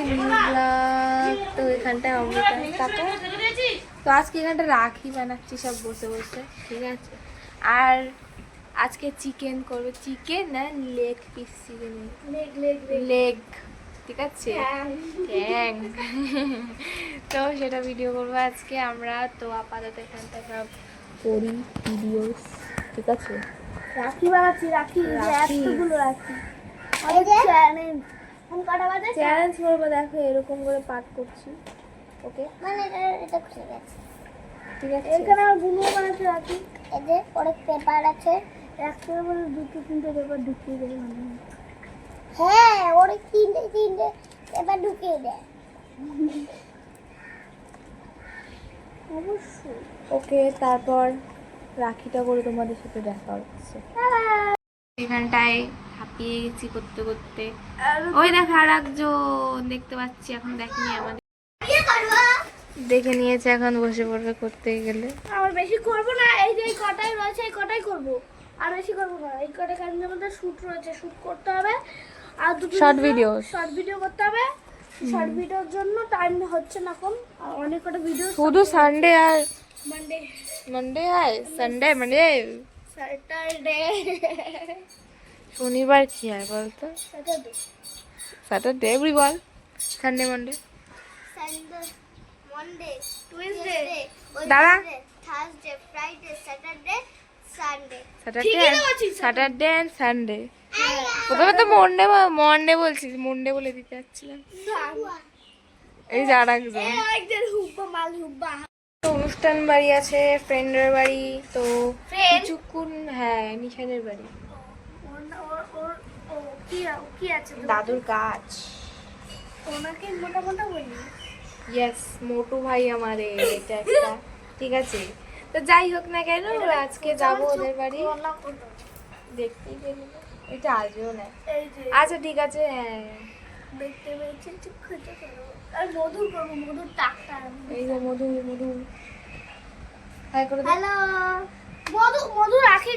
আজকে ব্লগ তো এখানটায় অমৃতা কাকা। তো আজকে এখানটা রাখি বানাচ্ছি সব বসে বসে ঠিক আছে? আর আজকে চিকেন করবে। চিকেন না leg piece chicken. Leg leg leg. ঠিক আছে? ট্যাং। তো সেটা ভিডিও করব আজকে আমরা। তো আপাতত এখানটা সব করি ভিডিও ঠিক আছে? রাখি বানাচ্ছি রাখি রাখি। এতগুলো রাখি। অনেক চ্যালেঞ্জ চ্যালেঞ্জ করব দেখো এরকম করে পাঠ করছি। ওকে মানে এটা- খুলে গেছে। ঠিক আছে। এখানে আমারগুলো বানাচ্ছে রাখি। অনেক পেপার আছে। একটা বলে দুটো তিনটে পেপার ঢুকিয়ে দেবে মানে হ্যাঁ অনেক তিনটে তিনটে পেপার ঢুকিয়ে দেয় অবশ্যই। ওকে তারপর রাখিটা করে তোমাদের সাথে দেখা হচ্ছে। এখানটায় হাঁপিয়ে গেছি করতে করতে। ওই দেখো আর একজন দেখতে পাচ্ছি এখন দেখেনি আমাদের। দেখে নিয়েছে এখন বসে পড়বে করতে গেলে। আমার বেশি করব না এই যে কটাই রয়েছে এই কটাই করব। আর বেশি করব না এই কটা কারণে আমাদের শুট রয়েছে শুট করতে হবে। আর দুটো শর্ট ভিডিও শর্ট ভিডিও করতে হবে। শর্ট ভিডিওর জন্য টাইম হচ্ছে না কম। আর অনেক কটা ভিডিও শুধু সানডে আর মানডে মানডে আর সানডে মানডে স্যাটারডে শনিবার কি হয় বলতো? স্যাটারডে এভরি বল সানডে মানডে সানডে স্যাটারডে তো বলছিস। স্যাটারডে অ্যান্ড সানডে প্রথমে তো মন্ডে মন্ডে বলছি মন্ডে বলে দিতে যাচ্ছিলাম। এই যে আর একজন অনুষ্ঠান বাড়ি আছে ফ্রেন্ডের বাড়ি তো কিছুক্ষণ হ্যাঁ নিশানের বাড়ি। কি কি আছে দাদুর গাছ। ওনাকে মোটা মোটা বলি। ইয়েস মোটু ভাই আমারে এটা একটা ঠিক আছে? তো যাই হোক না কেন আজকে যাব ওদের বাড়ি। দেখতেই না? এটা আসবেও না। আচ্ছা ঠিক আছে হ্যাঁ। দেখতে পেয়েছি চুপ খেতে আর মধুর করব মধুর টাকটা। এই যে মধু মধু হ্যালো মধু মধু রাখে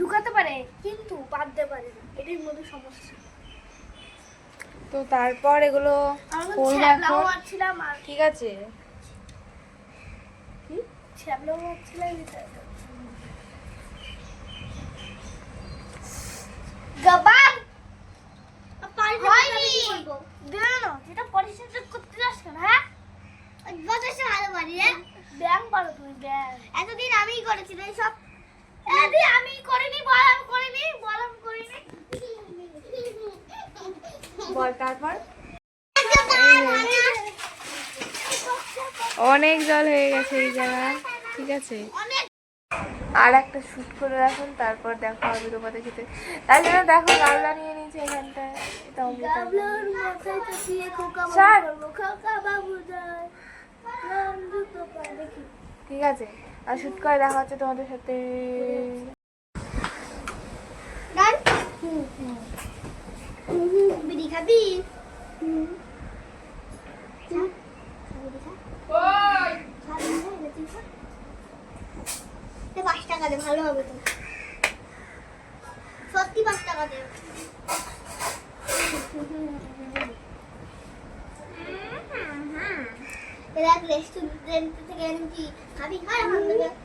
ঢুকাতে পারে কিন্তু বাঁধতে পারে না। এটাই মধুর সমস্যা। তো তারপর এগুলো আমি করব এখন ঠিক আছে। হয়নি! যেটা পরিষ্কার করতে যাস কেন হ্যাঁ? ভালো পারি ব্যায়াম করো তুমি ব্যায়াম এতদিন আমিই করেছি সব আমি করিনি বল আমি করিনি বল আমি করিনি। বল তারপর? অনেক জল হয়ে গেছে এই জায়গা ঠিক আছে? আর একটা শুট করে রাখুন তারপর দেখা হবে তোমাদের খেতে তাই জন্য দেখো গামলা নিয়ে নিয়েছে এখানটায়। ঠিক আছে। আর শুট করে দেখা হচ্ছে তোমাদের সাথে। ডান। হুম হুম বিড়ি খাবি পাঁচ টাকা দে ভালো হবে তো। সত্যি পাঁচ টাকা দে। এরা রেস্টুরেন্ট থেকে এনেছি। Tapi.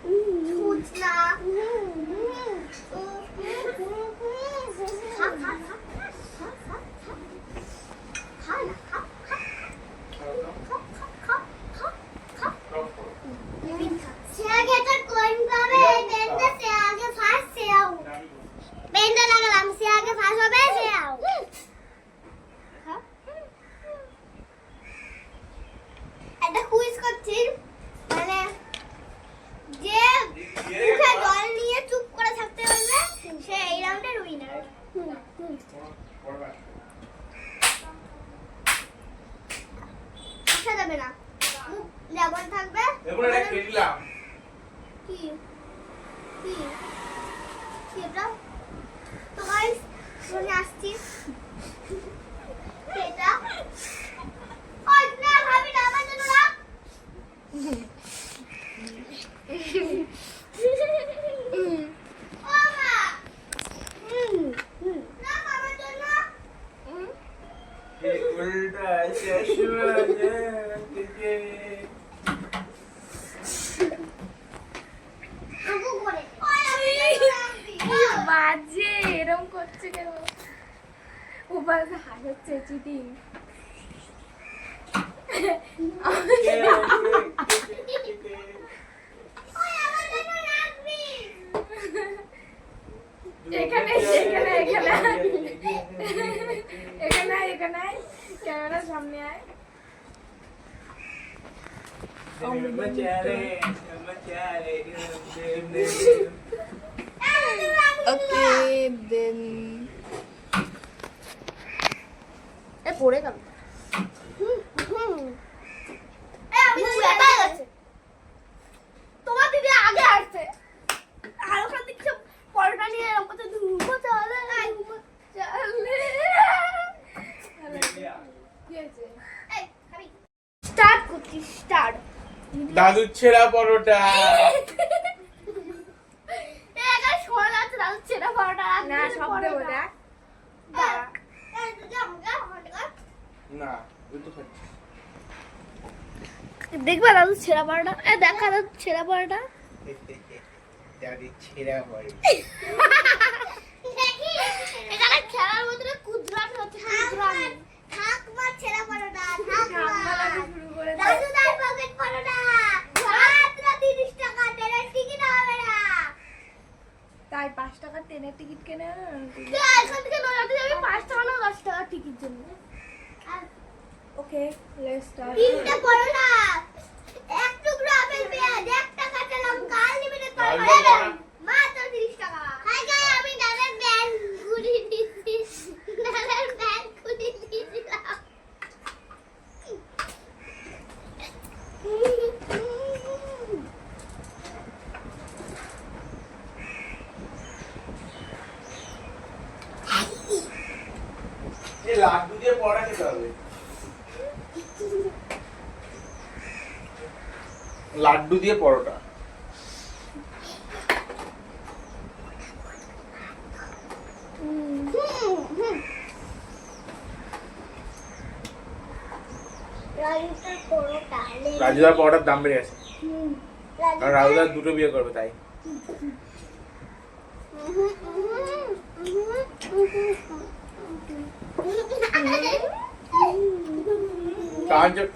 স্টার্ট দাদুর ছেঁড়া পরোটা। শোনা দাদু ছেড়া পরোটা না সব দেবো দেখ। না ওই তো খাচ্ছি। দেখবে দাদু ছেঁড়া পরোটা? এ দেখা দাদু ছেঁড়া পরোটা। এখানে খেলার মধ্যে কুদরাট হচ্ছে কুদরাট থাক মা ছেঁড়া পরোটা থাক ঠাম্মা দাদু শুরু করে দেয়। দাদু দাই পকেট পরোটা মাত্র 30 টাকা ট্রেনের টিকিট হবে না তাই পাঁচ টাকার ট্রেনের টিকিট কেনে? তুই এখান থেকে নয়াতে যাবি 5 টাকা না 10 টাকা টিকিট জন্য। ওকে লেটস স্টার্ট তিনটে পরোটা এক টুকরো আপেল পেঁয়াজ এক টাকা তেলাম কাল লিমিটেড কাল পরোটা লিমিটেড। মাত্র 30 টাকা হাই গাই আমি দাদার ব্যান ঘুরিয়ে দিচ্ছি দাদার ব্যান ঘুরিয়ে দিয়েছিলাম এই লাড্ডু দিয়ে পড়া খেতে হবে লাড্ডু দিয়ে পরোটা রাজুদার পরোটার দাম বেড়ে গেছে কারণ রাজুদার দুটো বিয়ে করবে তাই কারণ যে-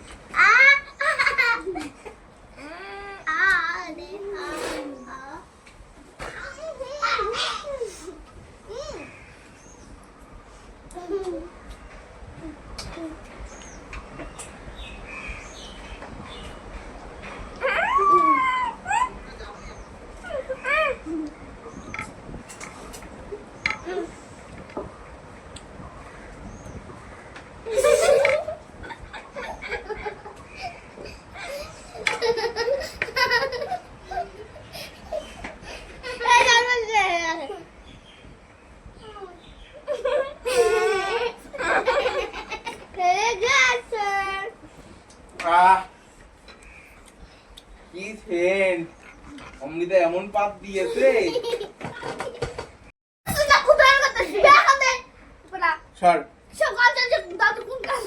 আহ কি সেন্ট অমৃতা এমন পাত দিয়েছে সর সকাল থেকে দাদু কোন কাজ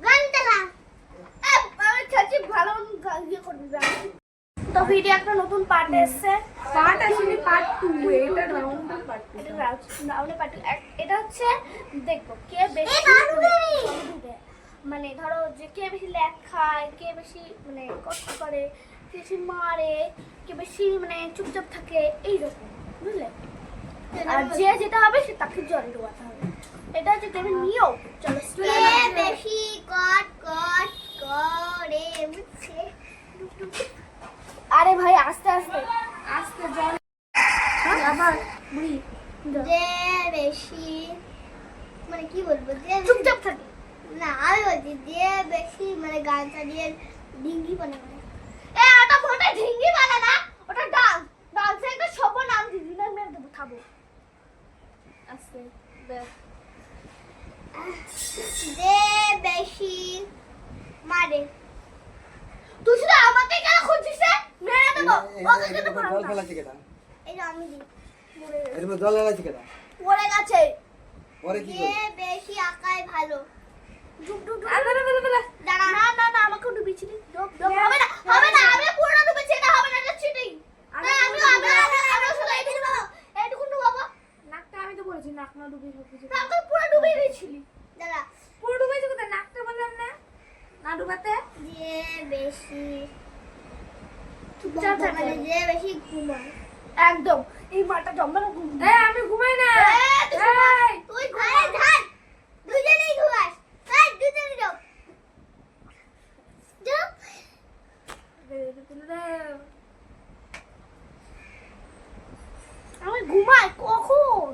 গানটালা এ আমি চাচি ভালো দিয়ে করবি তো ভিডিও একটা নতুন পার্ট এসেছে। পার্ট আসলে পার্ট টু এটা রাউন্ড পার্ট টু এটা পার্ট এটা হচ্ছে দেখব কে বেশি মানে ধরো যে কে বেশি ল্যাক খায় কে বেশি মানে কষ্ট করে কে বেশি মারে কে বেশি মানে চুপচাপ থাকে এইরকম বুঝলে? আর যে যেটা হবে সে তাকে জলে ডোবাতে হবে। এটা হচ্ছে তুমি নিও চলো বেশি কট কট করে বুঝছে আরে ভাই আস্তে আস্তে। আস্তে জল। আবার বুড়ি। যে বেশি। মানে কি বলব যে চুপচাপ থাকে। না আমি বলছি যে বেশি মানে গান চালিয়ে ঢিঙ্গি বানা করে এ ওটা মোটে ঢিঙ্গি বানা না ওটা ডান্স ডান্সের একটা সব নাম দিদি না মেরে দেবো থামো আস্তে যে বেশি। মারে। তুই শুধু আমাকে কেন খুঁজছিস রে? মেরে দেবো। ওকে জল মারবো না। ফেলাচ্ছে কেটা এই যে আমি গেছে। এর মধ্যে জল ফেলাচ্ছে কেটা পড়ে গেছে। পরে কি যে বেশি আঁকায় ভালো। ডুব ডুব ডুব আর দাঁড়া, দাঁড়া, না না না আমাকে ডুবিয়েছিলি ডুব ডুব হবে না হবে না আমি পুরোটা ডুবেছি এটা হবে না এটা চিটিং না আমি আমি আমি- শুধু এইটুকু ডুবাবো এইটুকু ডুবাবো। নাকটা আমি তো বলেছি নাক না ডুবিয়ে সব কিছু। পুরো ডুবিয়ে দিয়েছিলি। দাঁড়া পুরো ডুবেছে কোথায় নাকটা বললাম না না ডুবাতে যে বেশি চুপচাপ থাকে যে বেশি ঘুমায় একদম এই মাটা জম্বা না ঘুম এ আমি ঘুমাই না তুই এই, তুই ঘুমাস ধান দুজনেই ঘুমাস হ্যাঁ দুজনেই যাও যাও দে, দে, দে, দে। আমি ঘুমাই কখন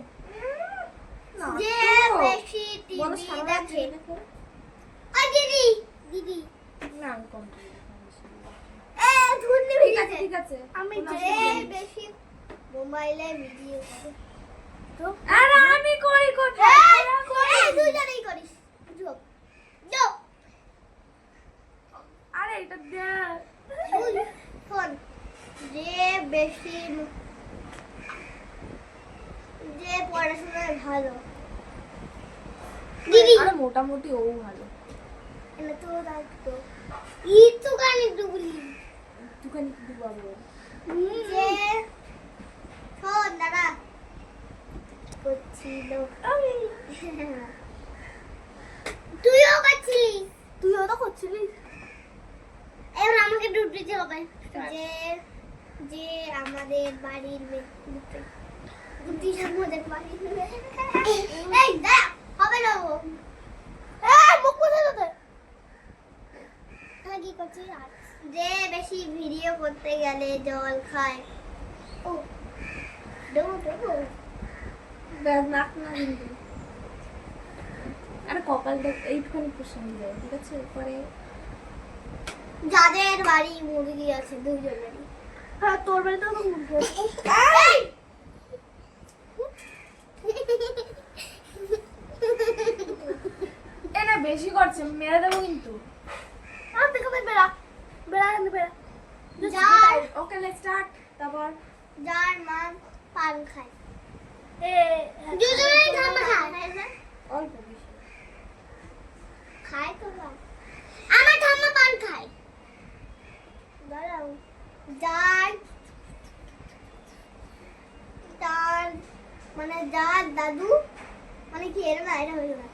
না, যে তো। বেশি বলো টিভি সারা রাত দেখে জেগে দেখো। ওই দিদি দিদি না আমি কম করি না। এ ধুন্দি ঠিক আছে ভিজেছে ঠিক আছে আমি কোনো যে অসুবিধা নেই। বেশি মোবাইলে ভিডিও করি তো আরে আমি করি কোথায়? তোরা করিস। আরে এটা দে শোন যে বেশি যে পড়াশোনায় ভালো। দিদি। আরে মোটামুটি ও ভালো। এনে তো দায়িত্ব ই তো গানি ডুবলি কিন্তু পাবো যে শোন করছিল। তুইও করছিলি তুইও তো করছিলি এবার আমাকে ডুব দিতে হবে। যে যে আমাদের বাড়ির মেয়ে বুদ্ধি আমাদের বাড়ির এই দাঁড়া হবে না ও। মুখ কোথায় তোদের কি করছি যে বেশি ভিডিও করতে গেলে জল খায়। ও দেবো দেবো দেখ নাক না কিন্তু আরে কপালটা এইটুখানি কুসুম যায় ঠিক আছে? পরে যাদের বাড়ি মুরগি আছে দুজনেরই। হ্যাঁ তোর বাড়িতে তো মুরগি এটা বেশি করছে মেরে দেবো কিন্তু। আর দেখো বেড়া বেড়া বেড়া ওকে লেটস স্টার্ট তারপর? যার মা পান খায়। দুজনেই অল্প খায় তো আমার ঠাম্মা পান খায়। দাঁড়াও। যার তার মানে যার দাদু মানে কি এর না হয়ে যাবে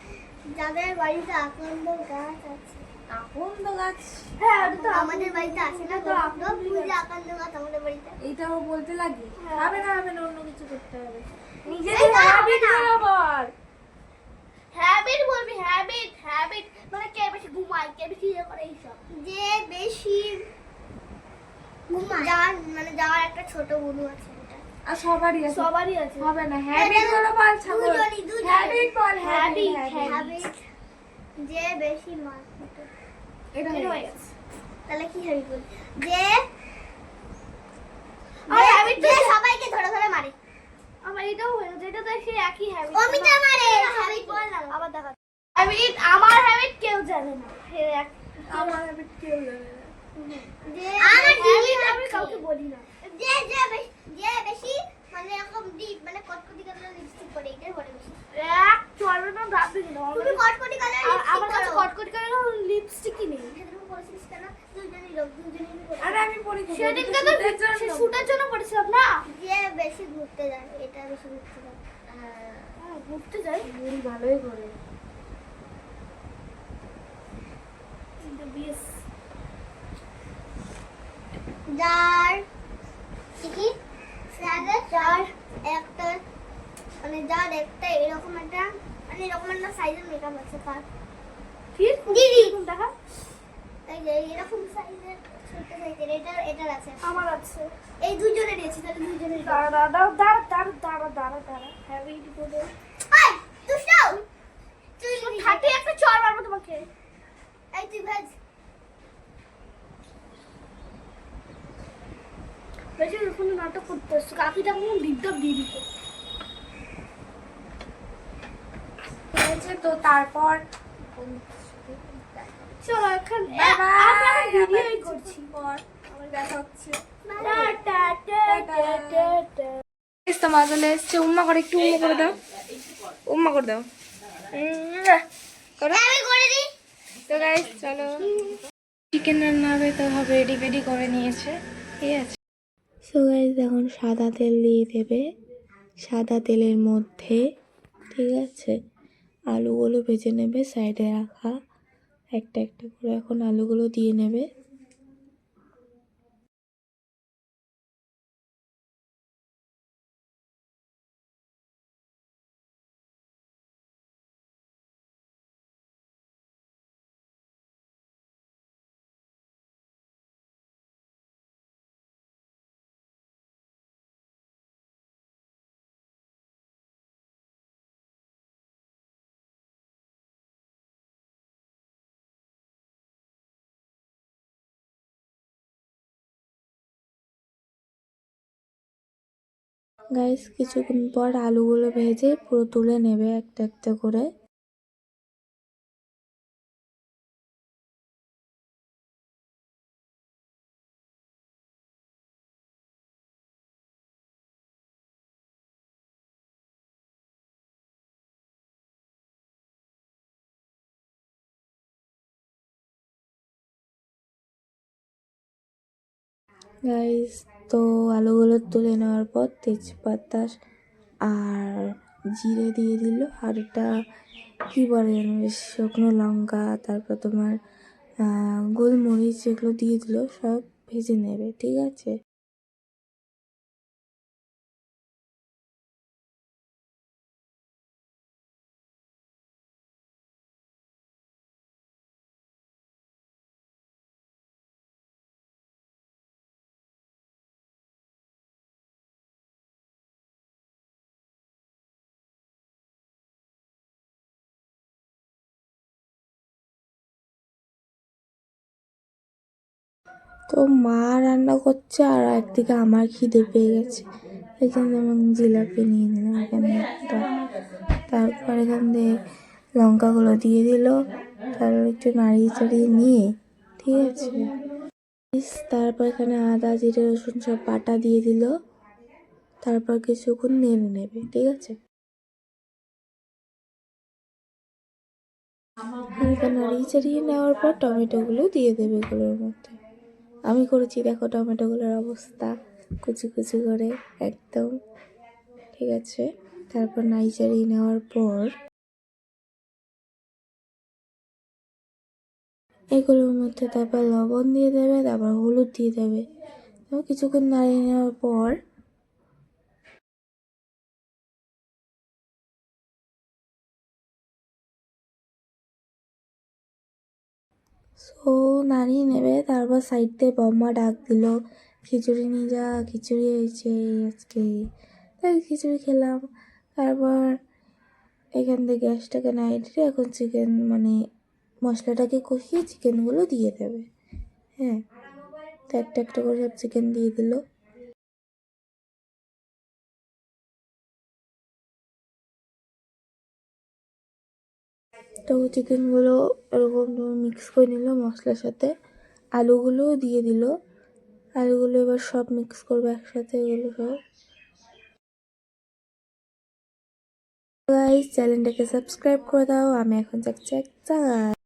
যাদের বাড়িতে আকন্দ গাছ আছে আকন্দ গাছ হ্যাঁ ওটা তো আমাদের বাড়িতে আছে না তো? আপনার বুঝে আকন্দ গাছ আমাদের বাড়িতে। এইটাও বলতে লাগে। হবে না হবে না অন্য কিছু করতে হবে। নিজেদের না, habit হবে না। গুলো বল হ্যাবিট বলবি হ্যাবিট হ্যাবিট মানে কে বেশি ঘুমায় কে বেশি ইয়ে করে এইসব? যে বেশি ঘুমায়। যার মানে একটা ছোট বুনু আছে আর সবারই আছে। সবারই আছে। হবে না হ্যাবিটগুলো বল ছাগল। হ্যাবিট বল হ্যাবিট হ্যাবিট যে বেশি মার। এটা এটা হয়ে হয়ে গেছে তাহলে কি হ্যাবিট যে আর হ্যাবিট যে সবাইকে ধরে ধরে মারে আমার এটাও হয়ে গেছে এটা তো সেই একই হ্যাবিট অমিতা মারে হ্যাবিট বল আবার দেখা হ্যাবিট আমার হ্যাবিট কেউ জানে না আমার হ্যাবিট কেউ জানে না আমার হ্যাবিট আমি কাউকে বলি না যে যে বেশি যে বেশি মানে এরকম ডিপ মানে কটকটি কালার লিপস্টিক পরে এটাই পরে এক চলবে না দেখি না। তুমি কটকটি কালার আর আমার কাছে কটকটি কালার লিপস্টিকই নেই। সেরকম করেছিস কেন? দুজনেই লোক দুজনেই আরে আমি কোথায়? সেদিনকে এটা তো সে শুটের জন্য। পড়েছিলাম না? যে বেশি ঘুরতে যায় এটা বেশি ঘুরতে যায়। হ্যাঁ, হ্যাঁ, ঘুরতে যাই বুড়ি ভালোই করে যার কি যাদের যার একটা মানে যার একটা এরকম একটা মানে এরকম একটা সাইজের মেকআপ আছে তার। দিদি! দেখা? এই যে এরকম সাইজের ছোট সাইজের এটা এটার আছে। আমার আছে। এই দুজনের আছে তাহলে দুজনের দাঁড়া দাঁড়া দাঁড়া দাঁড়া দাঁড়া দাঁড়া দাঁড়া হ্যাভি আই দুষ্টাও তুই খাটি একটা চর মারবো তোমাকে। এই তুই ভাজ। বেশি কোনো নাটক করতে আসছে কাকিটা কোনো দিকদার দিয়ে দিত তো তারপর চলো এখন ভিডিওই করছি পর আমার দেখা হচ্ছে মা চলে এসছে উম্মা করে একটু উম্মা করে দাও উম্মা করে দাও তো গাইস চলো চিকেন রান্না হবে তো হবে রেডি ফেডি করে নিয়েছে ঠিক আছে সো গাইজ এখন সাদা তেল দিয়ে দেবে। সাদা তেলের মধ্যে, ঠিক আছে, আলুগুলো ভেজে নেবে সাইডে রাখা, একটা একটা করে এখন আলুগুলো দিয়ে নেবে। গাইস কিছুক্ষণ পর আলুগুলো ভেজে পুরো তুলে নেবে একটা একটা করে। গাইস তো আলুগুলো তুলে নেওয়ার পর তেজপাতা আর জিরে দিয়ে দিল, আর এটা কী বলে শুকনো লঙ্কা, তারপর তোমার গোলমরিচ এগুলো দিয়ে দিল, সব ভেজে নেবে, ঠিক আছে? তো মা রান্না করছে আর একদিকে আমার খিদে পেয়ে গেছে। এই জন্য আমি জিলাপি নিয়ে নিলাম, এখানে একটা। তারপর এখান থেকে লঙ্কাগুলো দিয়ে দিল। তারপর একটু নাড়িয়ে চাড়িয়ে নিয়ে, ঠিক আছে? তারপর এখানে আদা, জিরে, রসুন সব বাটা দিয়ে দিল। তারপর কিছুক্ষণ নেড়ে নেবে, ঠিক আছে? নাড়িয়ে চাড়িয়ে নেওয়ার পর টমেটোগুলো দিয়ে দেবে এগুলোর মধ্যে। আমি করেছি, দেখো টমেটোগুলোর অবস্থা। কুচি কুচি করে, একদম। ঠিক আছে, তারপর নাইজারি নেওয়ার পর এগুলোর মধ্যে তারপর লবণ দিয়ে দেবে, তারপর হলুদ দিয়ে দেবে। কিছুক্ষণ নাড়িয়ে নেওয়ার পর সো নাড়িয়ে নেবে, তারপর সাইড দিয়ে বম্মা ডাক দিল, খিচুড়ি নিয়ে যা, খিচুড়ি হয়েছে আজকে তাই খিচুড়ি খেলাম। তারপর এখান থেকে গ্যাসটাকে নাইটে এখন চিকেন মানে মশলাটাকে কষিয়ে চিকেনগুলো দিয়ে দেবে। হ্যাঁ তো একটা একটা করে সব চিকেন দিয়ে দিল। তো চিকেনগুলো এরকম মিক্স করে নিল মশলার সাথে। আলুগুলোও দিয়ে দিল। আলুগুলো এবার সব মিক্স করবে একসাথে এগুলো সব। চ্যানেলটাকে সাবস্ক্রাইব করে দাও। আমি এখন যাচ্ছি এক জায়গায়